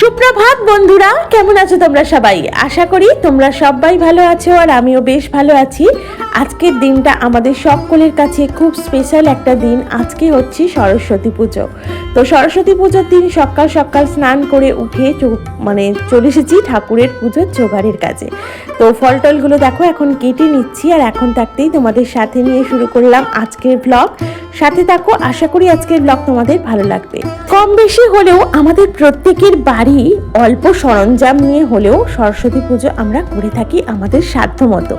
সুপ্রভাত বন্ধুরা, কেমন আছো তোমরা সবাই? আশা করি তোমরা সবাই ভালো আছো আর আমিও বেশ ভালো আছি। আজকের দিনটা আমাদের সকলের কাছে খুব স্পেশাল একটা দিন। আজকে হচ্ছে সরস্বতী পুজো। তো সরস্বতী পুজোর দিন সকাল সকাল স্নান করে উঠে মানে চলে এসেছি ঠাকুরের পুজোর জোগাড়ের কাজে। তো ফল টলগুলো দেখো এখন কেটে নিচ্ছি আর এখন থাকতেই তোমাদের সাথে নিয়ে শুরু করলাম আজকের ব্লগ সাথে থাকো, আশা করি আজকের ব্লগ তোমাদের ভালো লাগবে। কম বেশি হলেও আমাদের প্রত্যেকের বাড়ি অল্প সরঞ্জাম নিয়ে হলেও সরস্বতী পুজো আমরা করে থাকি আমাদের সাধ্য মতো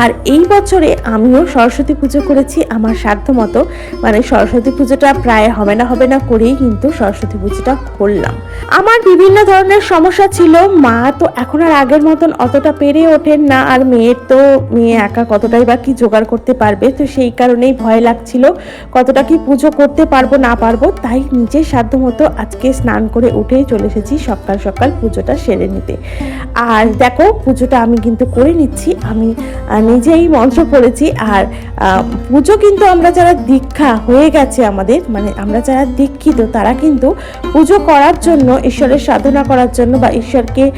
আর এই বছরে আমিও সরস্বতী পুজো করেছি আমার সাধ্য মতো। মানে সরস্বতী পুজোটা প্রায় হবে না হবে না করেই কিন্তু সরস্বতী পুজোটা করলাম। আমার বিভিন্ন ধরনের সমস্যা ছিল, মা তো এখন আর আগের মতন অতটা পেরে ওঠেন না, আর মেয়ের তো, মেয়ে একা কতটাই বা কি জোগাড় করতে পারবে? তো সেই কারণেই ভয় লাগছিল, কতটা কি পুজো করতে পারব, না পারব। তাই নিজের সাধ্য মতো আজকে স্নান করে উঠেই চলে এসেছি সকাল সকাল পুজোটা সেরে নিতে। আর দেখো, পুজোটা আমি কিন্তু করে নিচ্ছি। আমি নিজেই মন্ত্র পড়েছি। আর পুজো কিন্তু আমরা যারা দীক্ষা হয়ে গেছে আমাদের মানে আমরা যারা দীক্ষিত, তারা কিন্তু পুজো করার জন্য, ঈশ্বরের সাধনা করার জন্য বা ঈশ্বরকে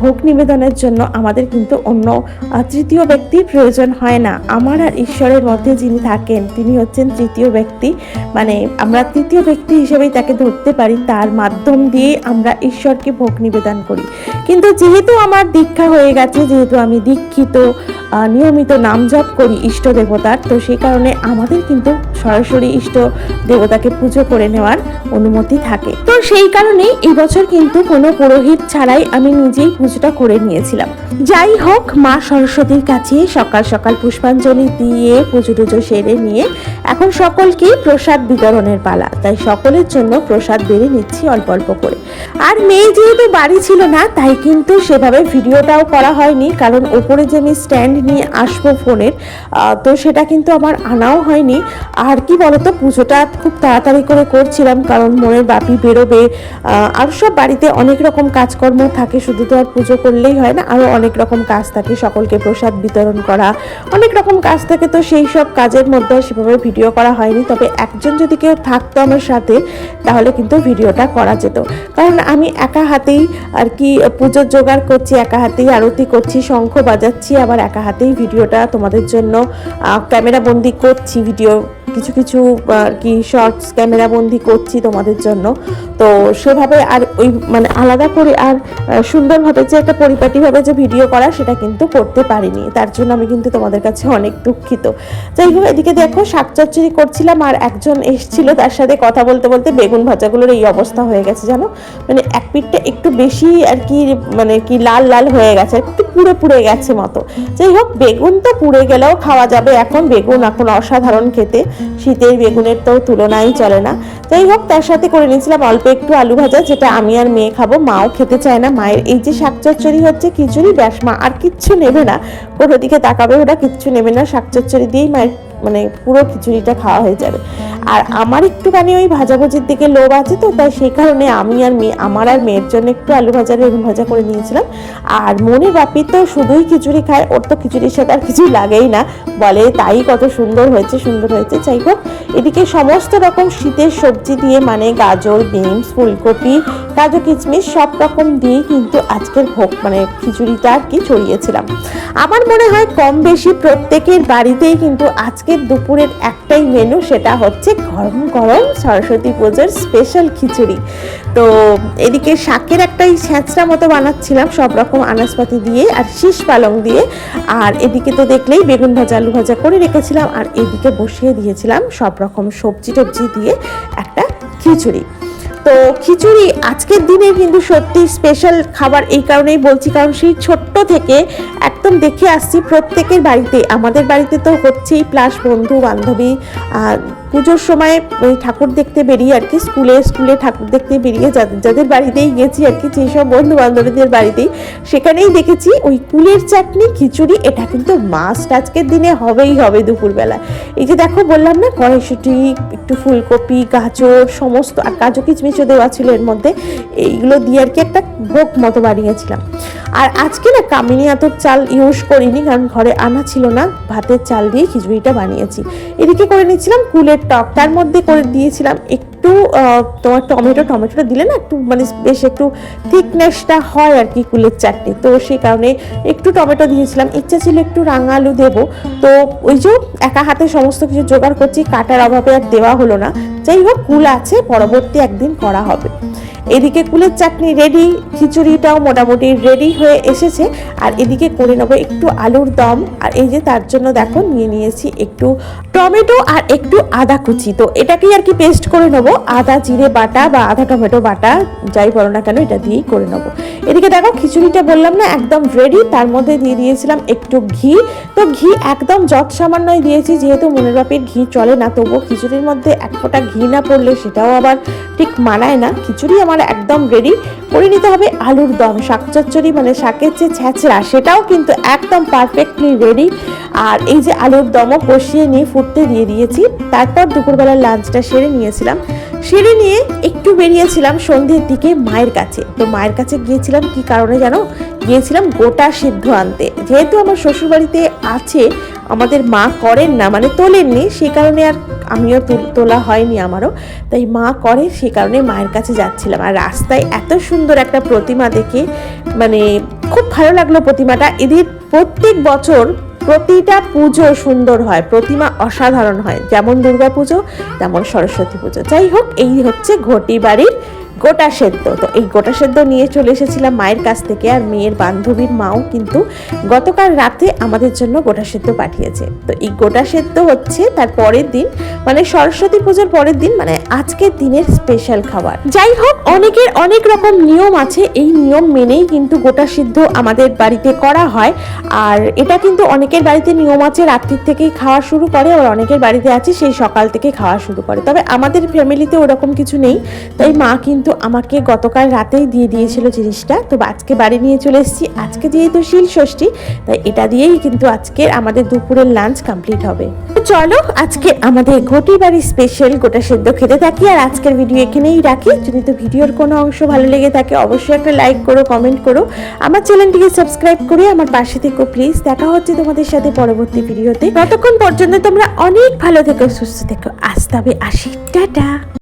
ভোগ নিবেদনের জন্য আমাদের কিন্তু অন্য তৃতীয় ব্যক্তির প্রয়োজন হয় না। আমার আর ঈশ্বরের মধ্যে যিনি থাকেন, তিনি হচ্ছেন তৃতীয় ব্যক্তি। মানে আমরা তৃতীয় ব্যক্তি হিসেবেই তাকে ধরতে পারি। তার মাধ্যম দিয়ে আমরা ঈশ্বরকে ভোগ নিবেদন করি। কিন্তু যেহেতু আমার দীক্ষা হয়ে গেছে যেহেতু আমি দীক্ষিত নিয়মিত নাম জপ করি ইষ্ট দেবতার। তো সেই কারণে আমাদের কিন্তু সরাসরি ইষ্ট দেবতাকে পুজো করে নেওয়ার অনুমতি থাকে। তো সেই কারণেই এই বছর কিন্তু কোনো পুরোহিত ছাড়াই আমি নিজেই পুজোটা করে নিয়েছিলাম। যাই হোক, মা সরস্বতীর কাছে সকাল সকাল পুষ্পাঞ্জলি দিয়ে পুজো টুজো সেরে নিয়ে এখন সকলকেই প্রসাদ বিতরণের পালা। তাই সকলের জন্য প্রসাদ বেড়ে নিচ্ছি অল্প অল্প করে। আর মেয়ে যেহেতু বাড়ি ছিল না, তাই কিন্তু সেভাবে ভিডিওটাও করা হয়নি। কারণ ওপরে যে আমি স্ট্যান্ড নিয়ে আসব ফোনের তো সেটা কিন্তু আমার আনাও হয়নি। আর কি বলতো, পুজোটা খুব তাড়াতাড়ি করে করছিলাম, কারণ মনের বাপি বেরোবে আর সব বাড়িতে অনেক রকম কাজকর্ম থাকে, শুধু তো আর পুজো করলেই হয় না আরও অনেক রকম কাজ থাকে, সকলকে প্রসাদ বিতরণ করা, অনেক রকম কাজ থাকে, তো সেই সব কাজের মধ্যে সেভাবে ভিডিও করা হয়নি। তবে একজন যদি কেউ থাকতো আমার সাথে, তাহলে কিন্তু ভিডিওটা করা যেত। কারণ আমি একা হাতেই আর কি পুজোর জোগাড় করছি, একা হাতেই আরতি করছি, শঙ্খ বাজাচ্ছি, আবার একা হাতেই ভিডিওটা তোমাদের জন্য ক্যামেরা বন্দি করছি ভিডিও কিছু কিছু আর কি শর্টস ক্যামেরা বন্দি করছি তোমাদের জন্য। তো সেভাবে আর ওই মানে আলাদা করে আর সুন্দরভাবে যে একটা পরিপাটিভাবে যে ভিডিও করা সেটা কিন্তু করতে পারিনি। তার জন্য আমি কিন্তু তোমাদের কাছে অনেক দুঃখিত। যাই হোক, এদিকে দেখো, শাক চচ্চড়ি করছিলাম আর একজন এসছিল তার সাথে কথা বলতে বলতে বেগুন ভাজাগুলোর এই অবস্থা হয়ে গেছে, জানো? মানে এক পিঠটা একটু বেশি আর কি মানে কি লাল লাল হয়ে গেছে, একটু পুড়ে পুড়ে গেছে মতো। যাই হোক, বেগুন তো পুড়ে গেলেও খাওয়া যাবে। এখন বেগুন, এখন অসাধারণ খেতে। শীতের বেগুনের তো তুলনাই চলে না। যাই হোক, তার সাথে করে নিয়েছিলাম অল্প একটু আলু ভাজা, যেটা আমি আর মেয়ে খাব। মাও খেতে চায় না। মায়ের এই যে শাক চচ্চড়ি হচ্ছে, খিচুড়ি ব্যাস মা আর কিচ্ছু নেবে না। কোনো দিকে তাকাবে ওরা, কিচ্ছু নেবে না। শাক চচ্চড়ি দিয়েই মায়ের মানে পুরো খিচুড়িটা খাওয়া হয়ে যাবে। আর আমার একটুখানি ওই ভাজাভুজির দিকে লোভ আছে তো, তাই সেই কারণে আমি আর মেয়ে, আমার আর মেয়ের জন্য একটু আলু ভাজা, বেগুন ভাজা করে নিয়েছিলাম। আর মনে বাপি তো শুধুই খিচুড়ি খায়, ওর তো খিচুড়ির সাথে আর কিছু লাগেই না। বলে, তাই কত সুন্দর হয়েছে সুন্দর হয়েছে। যাই হোক, এদিকে সমস্ত রকম শীতের সবজি দিয়ে মানে গাজর, বিনস, ফুলকপি, কাজু কিচমিচ সব রকম দিয়েই কিন্তু আজকের ভোগ মানে খিচুড়িটা আর কি ছড়িয়েছিলাম। আমার মনে হয় কম বেশি প্রত্যেকের বাড়িতেই কিন্তু আজকের দুপুরের একটাই মেনু সেটা হচ্ছে গরম গরম সরস্বতী পুজোর স্পেশাল খিচুড়ি। তো এদিকে শাকের একটাই ছ্যাঁচড়া মতো বানাচ্ছিলাম, সব রকম আনাজপাতি দিয়ে আর শীষ পালং দিয়ে। আর এদিকে তো দেখলেই বেগুন ভাজা, আলু ভাজা করে রেখেছিলাম, আর এদিকে বসিয়ে দিয়েছিলাম সব রকম সবজি টবজি দিয়ে একটা খিচুড়ি। তো খিচুড়ি আজকের দিনে কিন্তু সত্যি স্পেশাল খাবার এই কারণেই বলছি, কারণ সেই ছোট্ট থেকে একদম দেখে আসছি প্রত্যেকের বাড়িতে। আমাদের বাড়িতে তো হচ্ছেই প্লাস বন্ধু বান্ধবী পুজোর সময় ওই ঠাকুর দেখতে বেরিয়ে আর কি স্কুলে স্কুলে ঠাকুর দেখতে বেরিয়ে যাদের যাদের বাড়িতেই গেছি আর কি, যেসব বন্ধু বান্ধবীদের বাড়িতেই, সেখানেই দেখেছি ওই কুলের চাটনি, খিচুড়ি, এটা কিন্তু মাস্ট আজকের দিনে হবেই হবে দুপুরবেলা। এই যে দেখো বললাম না, কড়াইশুটি, একটু ফুলকপি, গাজর, সমস্ত, আর কাজু কিচমিচও দেওয়া ছিল এর মধ্যে, এইগুলো দিয়ে আর কি একটা ভোগ মতো বানিয়েছিলাম। আর আজকে না কামিনী আতর চাল ইউজ করিনি, কারণ ঘরে আনা ছিল না। ভাতের চাল দিয়ে খিচুড়িটা বানিয়েছি। এদিকে করে নিচ্ছিলাম কুলের টক। তার মধ্যে করে দিয়েছিলাম একটু তোমার টমেটো। টমেটোটা দিলে না একটু মানে বেশ একটু থিকনেসটা হয় আর কি কুলের চাটনি। তো সেই কারণে একটু টমেটো দিয়েছিলাম। ইচ্ছা ছিল একটু রাঙা আলু দেবো। তো ওই যে একা হাতে সমস্ত কিছু জোগাড় করছি, কাটার অভাবে আর দেওয়া হলো না। যাই হোক, কুল আছে, পরবর্তী একদিন করা হবে। এদিকে কুলের চাটনি রেডি খিচুড়িটাও মোটামুটি রেডি হয়ে এসেছে। আর এদিকে করে নেব একটু আলুর দম। আর এই যে তার জন্য দেখো নিয়ে নিয়েছি একটু টমেটো আর একটু আদা কুচি। তো এটাকেই আর কি পেস্ট করে নেব। আদা, জিরে বাটা বা আদা টমেটো বাটা, যাই বলো না কেন, এটা দিয়েই করে নেব। এদিকে দেখো খিচুড়িটা বললাম না, একদম রেডি তার মধ্যে দিয়ে দিয়েছিলাম একটু ঘি। তো ঘি একদম যত সামান্যই দিয়েছি, যেহেতু মনের বাপের ঘি চলে না, তবুও খিচুড়ির মধ্যে এক ফোঁটা ঘি না পড়লে সেটাও আবার ঠিক মানায় না। খিচুড়ি আমার একদম রেডি করে নিতে হবে আলুর দম শাক চচ্চড়ি মানে শাকের যে ছ্যাঁচড়া সেটাও কিন্তু একদম পারফেক্টলি রেডি আর এই যে আলুর দমও কষিয়ে নিয়ে ফুটতে দিয়ে দিয়েছি, তারপর দুপুরবেলার লাঞ্চটা সেরে নিয়েছিলাম। সেরে নিয়ে একটু বেরিয়েছিলাম সন্ধ্যের দিকে মায়ের কাছে। তো মায়ের কাছে গিয়েছিলাম কি কারণে জানো? গিয়েছিলাম গোটা সিদ্ধ আনতে। যেহেতু আমার শ্বশুরবাড়িতে আছে, আমাদের মা করেন না মানে তোলেননি সেই কারণে আর আমিও তুল- হয়নি আমারও। তাই মা করে সেই কারণে মায়ের কাছে যাচ্ছিলাম। আর রাস্তায় এত সুন্দর একটা প্রতিমা দেখে মানে খুব ভালো লাগল প্রতিমাটা। এদের প্রত্যেক বছর প্রতিটা পুজো সুন্দর হয়, প্রতিমা অসাধারণ হয়। যেমন দুর্গা পুজো তেমন সরস্বতী পুজো। যাই হোক, এই হচ্ছে ঘটি বাড়ির গোটা সেদ্ধ। তো এই গোটা সেদ্ধ নিয়ে চলে এসেছিলাম মায়ের কাছ থেকে আর মেয়ের বান্ধবীর মাও কিন্তু গতকাল রাতে আমাদের জন্য গোটা সেদ্ধ পাঠিয়েছে। তো এই গোটা সেদ্ধ হচ্ছে তার পরের দিন মানে সরস্বতী পুজোর পরের দিন মানে আজকের দিনের স্পেশাল খাবার। যাই হোক, অনেকের অনেক রকম নিয়ম আছে। এই নিয়ম মেনেই কিন্তু গোটা সিদ্ধ আমাদের বাড়িতে করা হয়। আর এটা কিন্তু অনেকের বাড়িতে নিয়ম আছে, রাত্রির থেকেই খাওয়া শুরু করে আর অনেকের বাড়িতে আছে, সেই সকাল থেকে খাওয়া শুরু করে। তবে আমাদের ফ্যামিলিতে ওরকম কিছু নেই। তাই মা কিন্তু আমাকে গতকাল রাতেই দিয়ে দিয়েছিল জিনিসটা। তো আজকে বাড়ি নিয়ে চলে এসেছি। আজকে যেহেতু শিল ষষ্ঠী, তাই এটা দিয়েই কিন্তু আজকের আমাদের দুপুরের লাঞ্চ কমপ্লিট হবে। তো চলো, আজকে আমাদের ঘটি বাড়ি স্পেশাল গোটা সেদ্ধ খেতে থাকি, আর আজকের ভিডিও এখানেই রাখি। যদি তো ভিডিওর কোনো অংশ ভালো লেগে থাকে, অবশ্যই একটা লাইক করো কমেন্ট করো। আমার চ্যানেলটিকে সাবস্ক্রাইব করে আমার পাশে থেকো প্লিজ দেখা হচ্ছে তোমাদের সাথে পরবর্তী ভিডিওতে ততক্ষণ পর্যন্ত তোমরা অনেক ভালো থেকো, সুস্থ থেকো। আজ তবে আসি। টাটা!